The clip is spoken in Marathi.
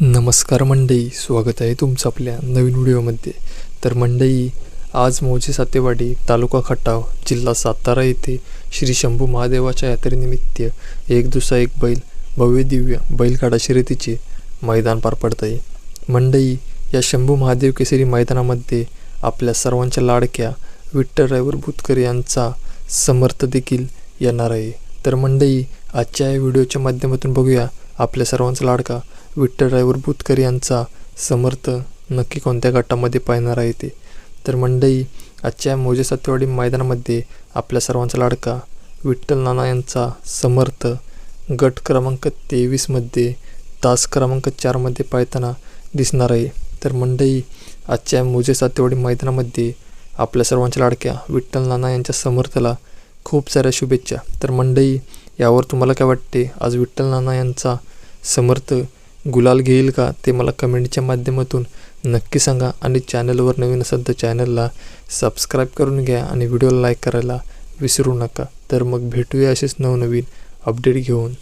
नमस्कार मंडई स्वागत आहे तुमचं आपल्या नवीन व्हिडिओमध्ये. तर मंडई आज मोजे सातेवाडी तालुका खटाव जिल्हा सातारा येथे श्री शंभू महादेवाच्या यात्रेनिमित्त एक दुसरा एक बैल भव्य दिव्य बैलगाडा शर्यतीचे मैदान पार पडत आहे. मंडई या शंभू महादेव केसरी मैदानामध्ये आपल्या सर्वांच्या लाडक्या विठ्ठल ड्रायव्हर भूतकर यांचा समर्थ देखील येणार आहे. तर मंडई आजच्या या व्हिडिओच्या माध्यमातून बघूया आपल्या सर्वांचा लाडका विठ्ठल ड्रायव्हर भूतकर यांचा समर्थ नक्की कोणत्या गटामध्ये पाहणार आहे ते? तर मंडई आजच्या मोजे सत्यवाडी मैदानामध्ये आपल्या सर्वांचा लाडका विठ्ठल नाना यांचा समर्थ गट क्रमांक तेवीसमध्ये तास क्रमांक चारमध्ये पाहताना दिसणार आहे. तर मंडई आजच्या मोजे सातेवाडी मैदानामध्ये आपल्या सर्वांच्या लाडक्या विठ्ठल नाना यांच्या समर्थला खूप साऱ्या शुभेच्छा. तर मंडई यावर तुम्हाला काय वाटते? आज विठ्ठल नाना यांचा समर्थ गुलाल घेईल का ते मला कमेंटच्या माध्यमातून नक्की सांगा आणि चॅनलवर नवीन असेल तर चॅनलला सबस्क्राईब करून घ्या आणि व्हिडिओला लाईक करायला विसरू नका. तर मग भेटूया असेच नवनवीन अपडेट घेऊन.